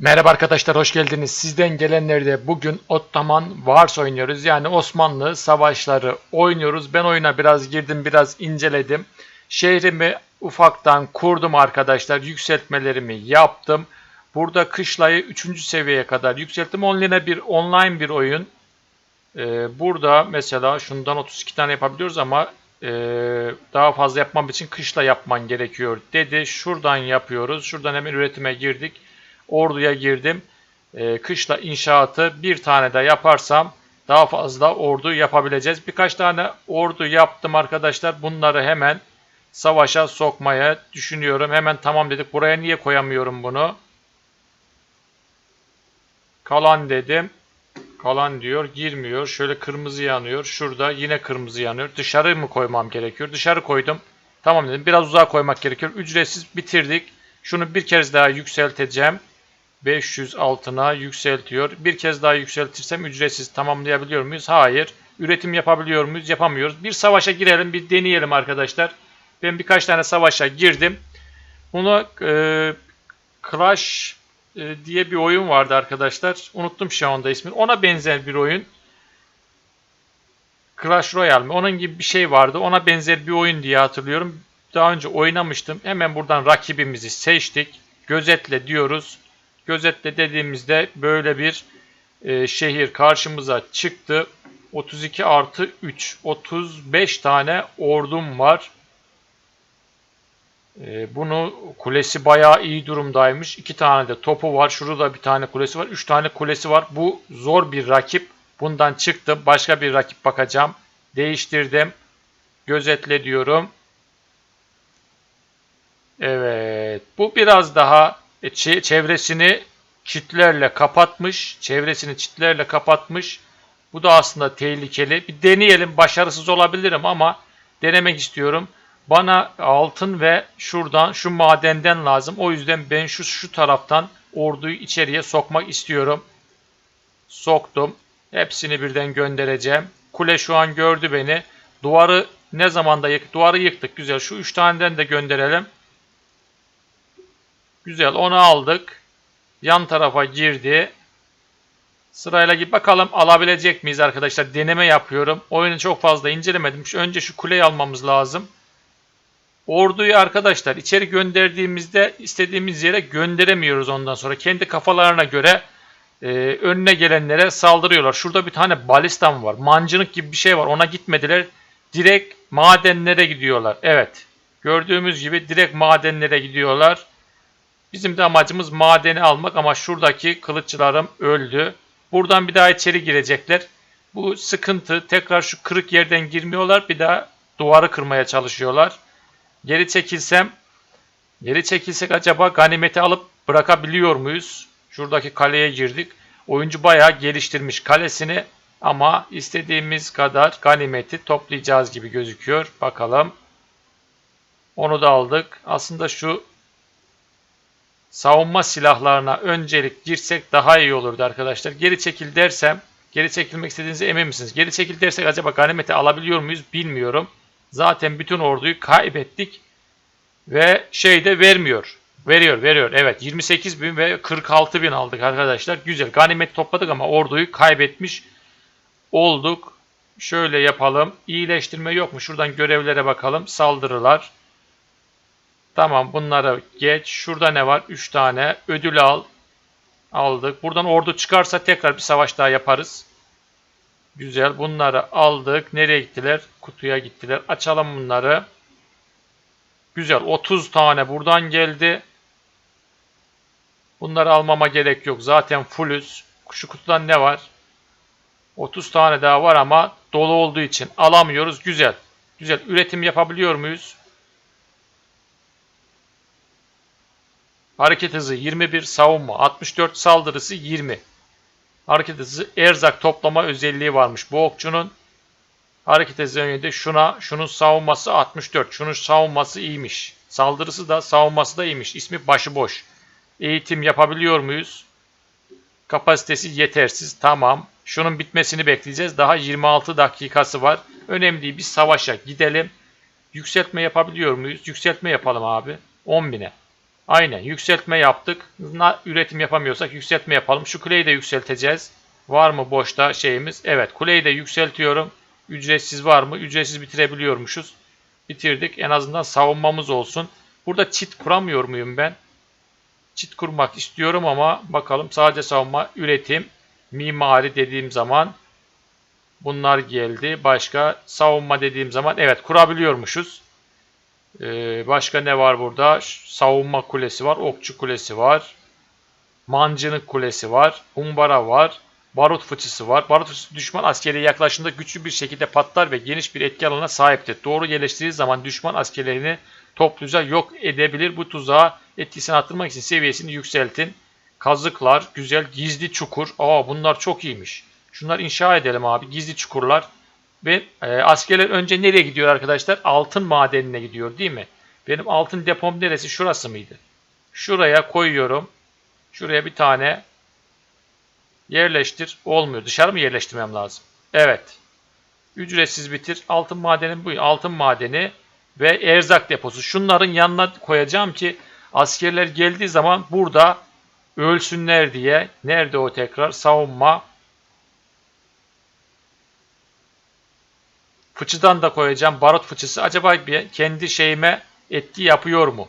Merhaba arkadaşlar hoş geldiniz. Sizden gelenlerde bugün Ottoman Wars oynuyoruz. Yani Osmanlı savaşları oynuyoruz. Ben oyuna biraz girdim, biraz inceledim. Şehrimi ufaktan kurdum arkadaşlar. Yükseltmelerimi yaptım. Burada kışlayı 3. seviyeye kadar yükselttim. Online bir online bir oyun. Ee, burada mesela şundan 32 tane yapabiliyoruz ama e, daha fazla yapmam için kışla yapman gerekiyor dedi. Şuradan yapıyoruz. Şuradan hemen üretime girdik. Orduya girdim. Ee, kışla inşaatı bir tane de yaparsam daha fazla ordu yapabileceğiz. Birkaç tane ordu yaptım arkadaşlar. Bunları hemen savaşa sokmaya düşünüyorum. Hemen tamam dedik. Buraya niye koyamıyorum bunu? Kalan dedim. Kalan diyor. Girmiyor. Şöyle kırmızı yanıyor. Şurada yine kırmızı yanıyor. Dışarı mı koymam gerekiyor? Dışarı koydum. Tamam dedim. Biraz uzağa koymak gerekiyor. Ücretsiz bitirdik. Şunu bir kez daha yükselteceğim. 500 altına yükseltiyor. Bir kez daha yükseltirsem ücretsiz tamamlayabiliyor muyuz? Hayır. Üretim yapabiliyor muyuz? Yapamıyoruz. Bir savaşa girelim, bir deneyelim arkadaşlar. Ben birkaç tane savaşa girdim. Bunu e, Clash e, diye bir oyun vardı arkadaşlar. Unuttum şu anda ismini. Ona benzer bir oyun. Clash Royale mi? Onun gibi bir şey vardı. Ona benzer bir oyun diye hatırlıyorum. Daha önce oynamıştım. Hemen buradan rakibimizi seçtik. Gözetle diyoruz. Gözetle dediğimizde böyle bir e, şehir karşımıza çıktı. 32 artı 3. 35 tane ordum var. E, bunu kulesi bayağı iyi durumdaymış. 2 tane de topu var. Şurada bir tane kulesi var. 3 tane kulesi var. Bu zor bir rakip. Bundan çıktım. Başka bir rakip bakacağım. Değiştirdim. Gözetle diyorum. Evet. Bu biraz daha çevresini çitlerle kapatmış. Çevresini çitlerle kapatmış. Bu da aslında tehlikeli. Bir deneyelim. Başarısız olabilirim ama denemek istiyorum. Bana altın ve şuradan şu madenden lazım. O yüzden ben şu şu taraftan orduyu içeriye sokmak istiyorum. Soktum. Hepsini birden göndereceğim. Kule şu an gördü beni. Duvarı ne zamanda yıktık? Duvarı yıktık. Güzel. Şu üç taneden de gönderelim. Güzel. Onu aldık. Yan tarafa girdi. Sırayla git bakalım alabilecek miyiz arkadaşlar? Deneme yapıyorum. Oyunu çok fazla incelemedim. Şu, önce şu kuleyi almamız lazım. Orduyu arkadaşlar içeri gönderdiğimizde istediğimiz yere gönderemiyoruz ondan sonra. Kendi kafalarına göre e, önüne gelenlere saldırıyorlar. Şurada bir tane balistam var. Mancınık gibi bir şey var. Ona gitmediler. Direkt madenlere gidiyorlar. Evet. Gördüğümüz gibi direkt madenlere gidiyorlar. Bizim de amacımız madeni almak ama şuradaki kılıççılarım öldü. Buradan bir daha içeri girecekler. Bu sıkıntı. Tekrar şu kırık yerden girmiyorlar. Bir daha duvarı kırmaya çalışıyorlar. Geri çekilsem, geri çekilsek acaba ganimeti alıp bırakabiliyor muyuz? Şuradaki kaleye girdik. Oyuncu bayağı geliştirmiş kalesini ama istediğimiz kadar ganimeti toplayacağız gibi gözüküyor. Bakalım. Onu da aldık. Aslında şu savunma silahlarına öncelik girsek daha iyi olurdu arkadaşlar. Geri çekil dersem, geri çekilmek istediğinize emin misiniz? Geri çekil dersek acaba ganimeti alabiliyor muyuz bilmiyorum. Zaten bütün orduyu kaybettik ve şey de vermiyor. Veriyor, veriyor. Evet 28 bin ve 46 bin aldık arkadaşlar. Güzel. Ganimet topladık ama orduyu kaybetmiş olduk. Şöyle yapalım. İyileştirme yok mu? Şuradan görevlere bakalım. Saldırılar. Tamam bunları geç. Şurada ne var? 3 tane. Ödül al. Aldık. Buradan ordu çıkarsa tekrar bir savaş daha yaparız. Güzel. Bunları aldık. Nereye gittiler? Kutuya gittiler. Açalım bunları. Güzel. 30 tane buradan geldi. Bunları almama gerek yok. Zaten fullüz. Şu kutudan ne var? 30 tane daha var ama dolu olduğu için alamıyoruz. Güzel. Güzel. Üretim yapabiliyor muyuz? Hareket hızı 21, savunma 64, saldırısı 20. Hareket hızı erzak toplama özelliği varmış bu okçunun. Hareket hızı yönünde şuna, şunun savunması 64. Şunun savunması iyiymiş. Saldırısı da savunması da iyiymiş. İsmi başıboş. Eğitim yapabiliyor muyuz? Kapasitesi yetersiz. Tamam. Şunun bitmesini bekleyeceğiz. Daha 26 dakikası var. Önemli değil. Biz savaşa gidelim. Yükseltme yapabiliyor muyuz? Yükseltme yapalım abi. 10.000'e. Aynen yükseltme yaptık. Na- Üretim yapamıyorsak yükseltme yapalım. Şu kuleyi de yükselteceğiz. Var mı boşta şeyimiz? Evet kuleyi de yükseltiyorum. Ücretsiz var mı? Ücretsiz bitirebiliyormuşuz. Bitirdik. En azından savunmamız olsun. Burada çit kuramıyor muyum ben? Çit kurmak istiyorum ama bakalım sadece savunma, üretim, mimari dediğim zaman bunlar geldi. Başka savunma dediğim zaman evet kurabiliyormuşuz. Ee, başka ne var burada? Savunma kulesi var, okçu kulesi var. Mancınık kulesi var, humbara var, barut fıçısı var. Barut fıçısı düşman askeri yaklaşımda güçlü bir şekilde patlar ve geniş bir etki alanına sahiptir. Doğru yerleştirildiği zaman düşman askerlerini topluca yok edebilir. Bu tuzağa etkisini arttırmak için seviyesini yükseltin. Kazıklar, güzel gizli çukur. Aa bunlar çok iyiymiş. Şunlar inşa edelim abi. Gizli çukurlar. Ve e, askerler önce nereye gidiyor arkadaşlar? Altın madenine gidiyor değil mi? Benim altın depom neresi? Şurası mıydı? Şuraya koyuyorum. Şuraya bir tane yerleştir. Olmuyor. Dışarı mı yerleştirmem lazım? Evet. Ücretsiz bitir. Altın madeni bu. Altın madeni ve erzak deposu. Şunların yanına koyacağım ki askerler geldiği zaman burada ölsünler diye. Nerede o tekrar? Savunma. Fıçıdan da koyacağım. Barut fıçısı. Acaba bir kendi şeyime etki yapıyor mu?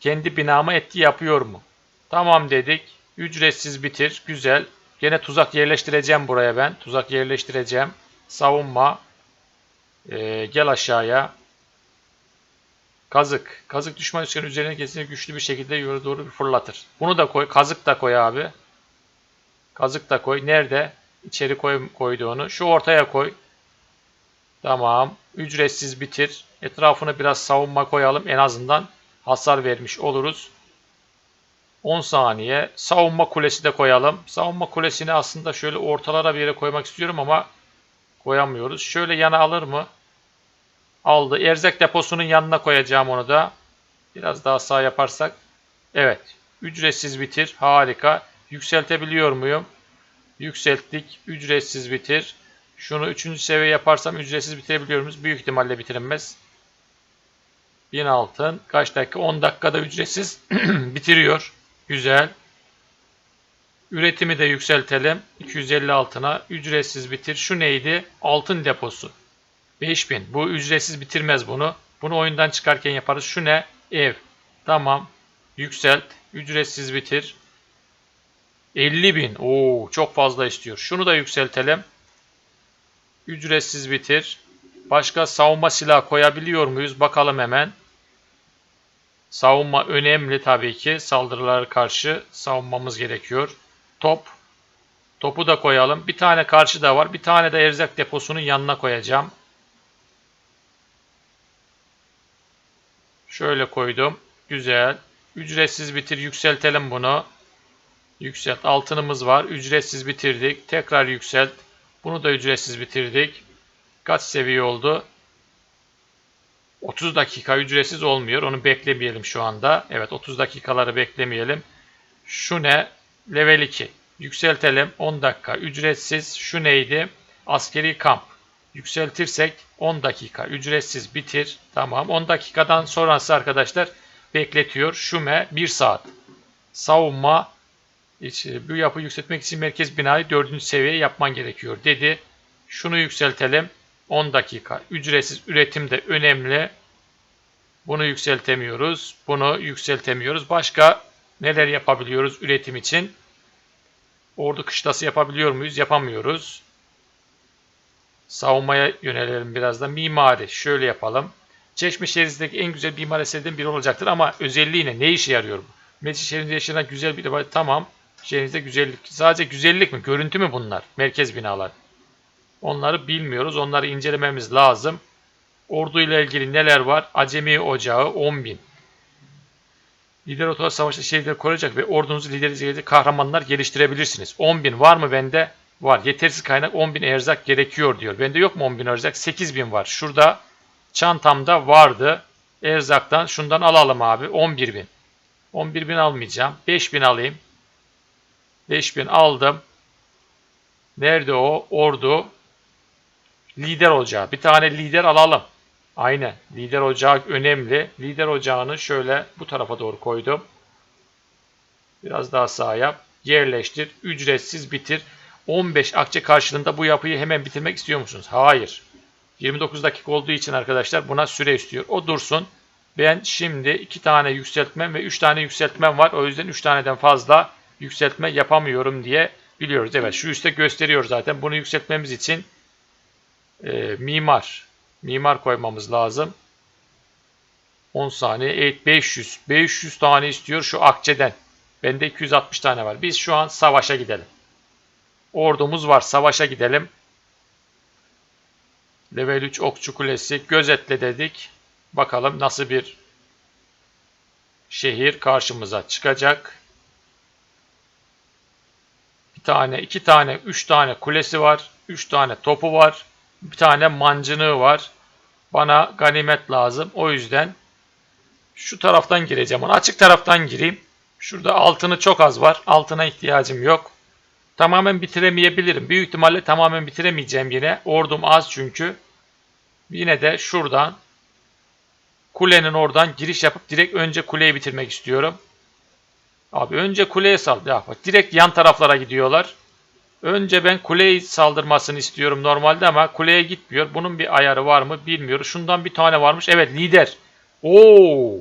Kendi binama etki yapıyor mu? Tamam dedik. Ücretsiz bitir. Güzel. Gene tuzak yerleştireceğim buraya ben. Tuzak yerleştireceğim. Savunma. Ee, gel aşağıya. Kazık. Kazık düşman üçgenin üzerine kesinlikle güçlü bir şekilde yukarı doğru bir fırlatır. Bunu da koy. Kazık da koy abi. Kazık da koy. Nerede? İçeri koy, koydu onu. Şu ortaya koy. Tamam. Ücretsiz bitir. Etrafını biraz savunma koyalım. En azından hasar vermiş oluruz. 10 saniye. Savunma kulesi de koyalım. Savunma kulesini aslında şöyle ortalara bir yere koymak istiyorum ama koyamıyoruz. Şöyle yana alır mı? Aldı. Erzak deposunun yanına koyacağım onu da. Biraz daha sağ yaparsak. Evet. Ücretsiz bitir. Harika. Yükseltebiliyor muyum? Yükselttik. Ücretsiz bitir. Şunu 3. seviye yaparsam ücretsiz bitirebiliyor muyuz? Büyük ihtimalle bitirilmez. 1000 altın. Kaç dakika? 10 dakikada ücretsiz bitiriyor. Güzel. Üretimi de yükseltelim. 250 altına. Ücretsiz bitir. Şu neydi? Altın deposu. 5000. Bu ücretsiz bitirmez bunu. Bunu oyundan çıkarken yaparız. Şu ne? Ev. Tamam. Yükselt. Ücretsiz bitir. 50.000. Oo, çok fazla istiyor. Şunu da yükseltelim. Ücretsiz bitir. Başka savunma silah koyabiliyor muyuz? Bakalım hemen. Savunma önemli tabii ki. Saldırılara karşı savunmamız gerekiyor. Top. Topu da koyalım. Bir tane karşıda var. Bir tane de erzak deposunun yanına koyacağım. Şöyle koydum. Güzel. Ücretsiz bitir. Yükseltelim bunu. Yükselt. Altınımız var. Ücretsiz bitirdik. Tekrar yükselt. Bunu da ücretsiz bitirdik. Kaç seviye oldu? 30 dakika ücretsiz olmuyor. Onu beklemeyelim şu anda. Evet 30 dakikaları beklemeyelim. Şu ne? Level 2. Yükseltelim. 10 dakika ücretsiz. Şu neydi? Askeri kamp. Yükseltirsek 10 dakika ücretsiz bitir. Tamam. 10 dakikadan sonrası arkadaşlar bekletiyor. Şume 1 saat. Savunma bu yapı yükseltmek için merkez binayı 4. seviye yapman gerekiyor dedi. Şunu yükseltelim. 10 dakika. Ücretsiz üretim de önemli. Bunu yükseltemiyoruz. Bunu yükseltemiyoruz. Başka neler yapabiliyoruz üretim için? Ordu kışlası yapabiliyor muyuz? Yapamıyoruz. Savunmaya yönelelim biraz da. Mimari. Şöyle yapalım. Çeşme şehrindeki en güzel mimari eserlerden biri olacaktır ama özelliği ne? Ne işe yarıyor bu? Meclis şehrinde yaşanan güzel bir tamam. Şehrinizde güzellik. Sadece güzellik mi? Görüntü mü bunlar? Merkez binalar. Onları bilmiyoruz. Onları incelememiz lazım. Ordu ile ilgili neler var? Acemi Ocağı 10.000. Lider otolar savaşta şehirleri koruyacak ve ordunuzu lideri kahramanlar geliştirebilirsiniz. 10.000 var mı bende? Var. Yetersiz kaynak 10.000 erzak gerekiyor diyor. Bende yok mu 10.000 erzak? 8.000 var. Şurada çantamda vardı. Erzaktan şundan alalım abi. 11.000. 11.000 almayacağım. 5.000 alayım. 5000 aldım. Nerede o? Ordu. Lider olacağı. Bir tane lider alalım. Aynen. Lider ocağı önemli. Lider ocağını şöyle bu tarafa doğru koydum. Biraz daha sağ yap. Yerleştir. Ücretsiz bitir. 15 akçe karşılığında bu yapıyı hemen bitirmek istiyor musunuz? Hayır. 29 dakika olduğu için arkadaşlar buna süre istiyor. O dursun. Ben şimdi 2 tane yükseltmem ve 3 tane yükseltmem var. O yüzden 3 taneden fazla yükseltme yapamıyorum diye biliyoruz. Evet şu üstte gösteriyor zaten. Bunu yükseltmemiz için e, mimar mimar koymamız lazım. 10 saniye. Evet 500. 500 tane istiyor şu akçeden. Bende 260 tane var. Biz şu an savaşa gidelim. Ordumuz var. Savaşa gidelim. Level 3 okçu kulesi gözetle dedik. Bakalım nasıl bir şehir karşımıza çıkacak. Tane, iki tane, üç tane kulesi var. Üç tane topu var. Bir tane mancınığı var. Bana ganimet lazım. O yüzden şu taraftan gireceğim. Ona açık taraftan gireyim. Şurada altını çok az var. Altına ihtiyacım yok. Tamamen bitiremeyebilirim. Büyük ihtimalle tamamen bitiremeyeceğim yine. Ordum az çünkü. Yine de şuradan kulenin oradan giriş yapıp direkt önce kuleyi bitirmek istiyorum. Abi önce kuleye sal. Bak direkt yan taraflara gidiyorlar. Önce ben kuleyi saldırmasını istiyorum normalde ama kuleye gitmiyor. Bunun bir ayarı var mı bilmiyoruz. Şundan bir tane varmış. Evet lider. Oo!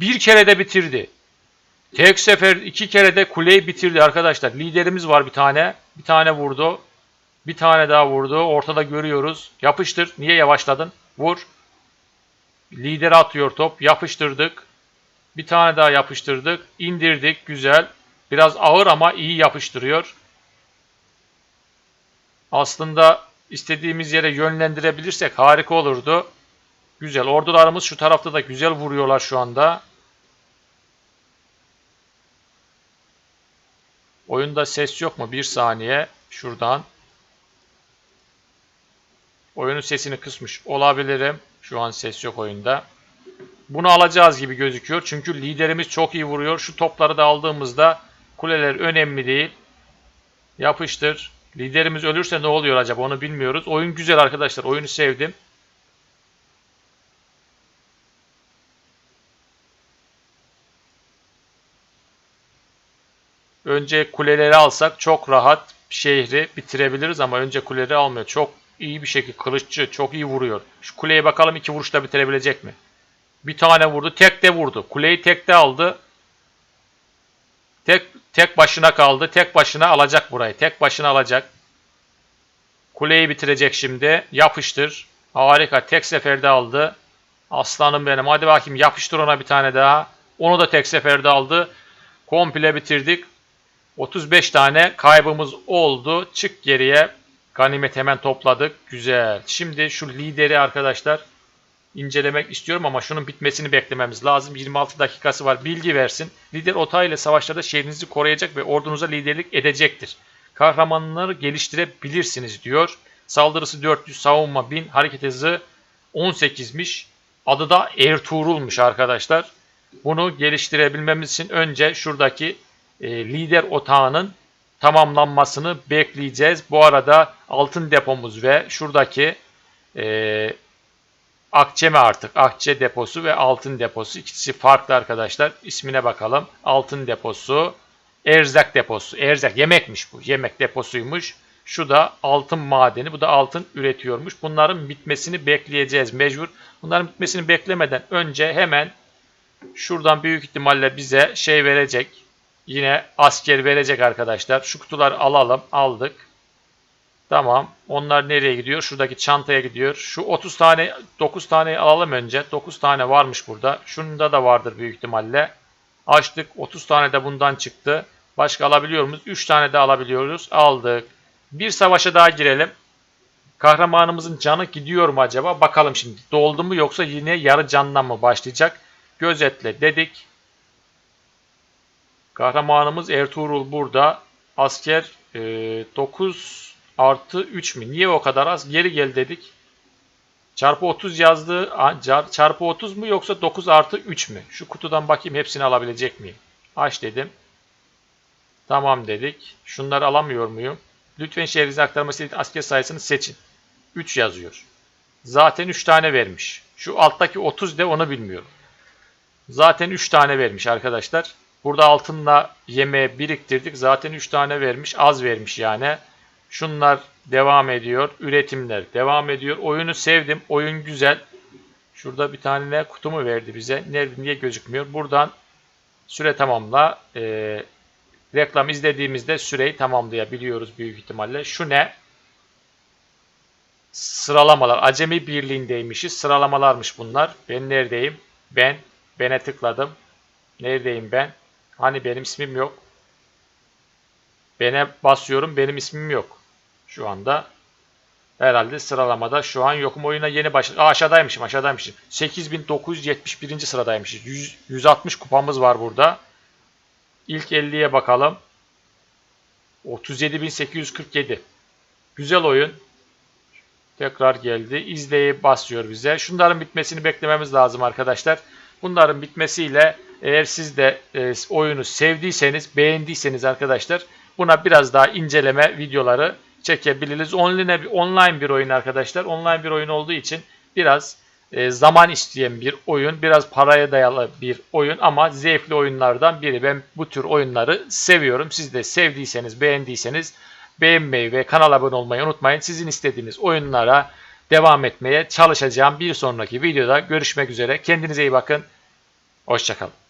Bir kere de bitirdi. Tek sefer iki kere de kuleyi bitirdi arkadaşlar. Liderimiz var bir tane. Bir tane vurdu. Bir tane daha vurdu. Ortada görüyoruz. Yapıştır. Niye yavaşladın? Vur. Lider atıyor top. Yapıştırdık. Bir tane daha yapıştırdık. İndirdik. Güzel. Biraz ağır ama iyi yapıştırıyor. Aslında istediğimiz yere yönlendirebilirsek harika olurdu. Güzel. Ordularımız şu tarafta da güzel vuruyorlar şu anda. Oyunda ses yok mu? Bir saniye. Şuradan. Oyunun sesini kısmış olabilirim. Şu an ses yok oyunda. Bunu alacağız gibi gözüküyor. Çünkü liderimiz çok iyi vuruyor. Şu topları da aldığımızda kuleler önemli değil. Yapıştır. Liderimiz ölürse ne oluyor acaba onu bilmiyoruz. Oyun güzel arkadaşlar. Oyunu sevdim. Önce kuleleri alsak çok rahat şehri bitirebiliriz ama önce kuleleri almıyor. Çok iyi bir şekilde kılıççı çok iyi vuruyor. Şu kuleye bakalım iki vuruşta bitirebilecek mi? Bir tane vurdu. Tek de vurdu. Kuleyi tek de aldı. Tek tek başına kaldı. Tek başına alacak burayı. Tek başına alacak. Kuleyi bitirecek şimdi. Yapıştır. Harika. Tek seferde aldı. Aslanım benim. Hadi bakayım yapıştır ona bir tane daha. Onu da tek seferde aldı. Komple bitirdik. 35 tane kaybımız oldu. Çık geriye. Ganimet hemen topladık. Güzel. Şimdi şu lideri arkadaşlar incelemek istiyorum ama şunun bitmesini beklememiz lazım. 26 dakikası var. Bilgi versin. Lider Ota ile savaşlarda şehrinizi koruyacak ve ordunuza liderlik edecektir. Kahramanları geliştirebilirsiniz diyor. Saldırısı 400, savunma 1000, hareket hızı 18'miş. Adı da Ertuğrul'muş arkadaşlar. Bunu geliştirebilmemiz için önce şuradaki e, lider otağının tamamlanmasını bekleyeceğiz. Bu arada altın depomuz ve şuradaki e, Akçeme artık. Akçe deposu ve altın deposu. İkisi farklı arkadaşlar. İsmine bakalım. Altın deposu. Erzak deposu. Erzak yemekmiş bu. Yemek deposuymuş. Şu da altın madeni. Bu da altın üretiyormuş. Bunların bitmesini bekleyeceğiz mecbur. Bunların bitmesini beklemeden önce hemen şuradan büyük ihtimalle bize şey verecek. Yine asker verecek arkadaşlar. Şu kutuları alalım. Aldık. Tamam. Onlar nereye gidiyor? Şuradaki çantaya gidiyor. Şu 30 tane 9 tane alalım önce. 9 tane varmış burada. Şunda da vardır büyük ihtimalle. Açtık. 30 tane de bundan çıktı. Başka alabiliyor muyuz? 3 tane de alabiliyoruz. Aldık. Bir savaşa daha girelim. Kahramanımızın canı gidiyor mu acaba? Bakalım şimdi. Doldu mu yoksa yine yarı candan mı başlayacak? Gözetle dedik. Kahramanımız Ertuğrul burada. Asker e, 9 artı 3 mü? Niye o kadar az? Geri gel dedik. Çarpı 30 yazdı. Çarpı 30 mu yoksa 9 artı 3 mü? Şu kutudan bakayım hepsini alabilecek miyim? Aç dedim. Tamam dedik. Şunları alamıyor muyum? Lütfen şehrinize aktarması için asker sayısını seçin. 3 yazıyor. Zaten 3 tane vermiş. Şu alttaki 30 de onu bilmiyorum. Zaten 3 tane vermiş arkadaşlar. Burada altınla yemeğe biriktirdik. Zaten 3 tane vermiş. Az vermiş yani. Şunlar devam ediyor. Üretimler devam ediyor. Oyunu sevdim. Oyun güzel. Şurada bir tane ne kutu verdi bize? Nerede niye gözükmüyor? Buradan süre tamamla. Ee, reklam izlediğimizde süreyi tamamlayabiliyoruz büyük ihtimalle. Şu ne? Sıralamalar. Acemi birliğindeymişiz. Sıralamalarmış bunlar. Ben neredeyim? Ben. Ben'e tıkladım. Neredeyim ben? Hani benim ismim yok. Ben'e basıyorum. Benim ismim yok. Şu anda. Herhalde sıralamada şu an yokum. Oyuna yeni başladım. Aşağıdaymışım. Aşağıdaymışım. 8971. sıradaymışız. 100, 160 kupamız var burada. İlk 50'ye bakalım. 37847. Güzel oyun. Tekrar geldi. İzleyip basıyor bize. Şunların bitmesini beklememiz lazım arkadaşlar. Bunların bitmesiyle eğer siz de e, oyunu sevdiyseniz, beğendiyseniz arkadaşlar buna biraz daha inceleme videoları çekebiliriz. Online, online bir oyun arkadaşlar. Online bir oyun olduğu için biraz e, zaman isteyen bir oyun. Biraz paraya dayalı bir oyun ama zevkli oyunlardan biri. Ben bu tür oyunları seviyorum. Siz de sevdiyseniz, beğendiyseniz beğenmeyi ve kanala abone olmayı unutmayın. Sizin istediğiniz oyunlara devam etmeye çalışacağım. Bir sonraki videoda görüşmek üzere. Kendinize iyi bakın. Hoşçakalın.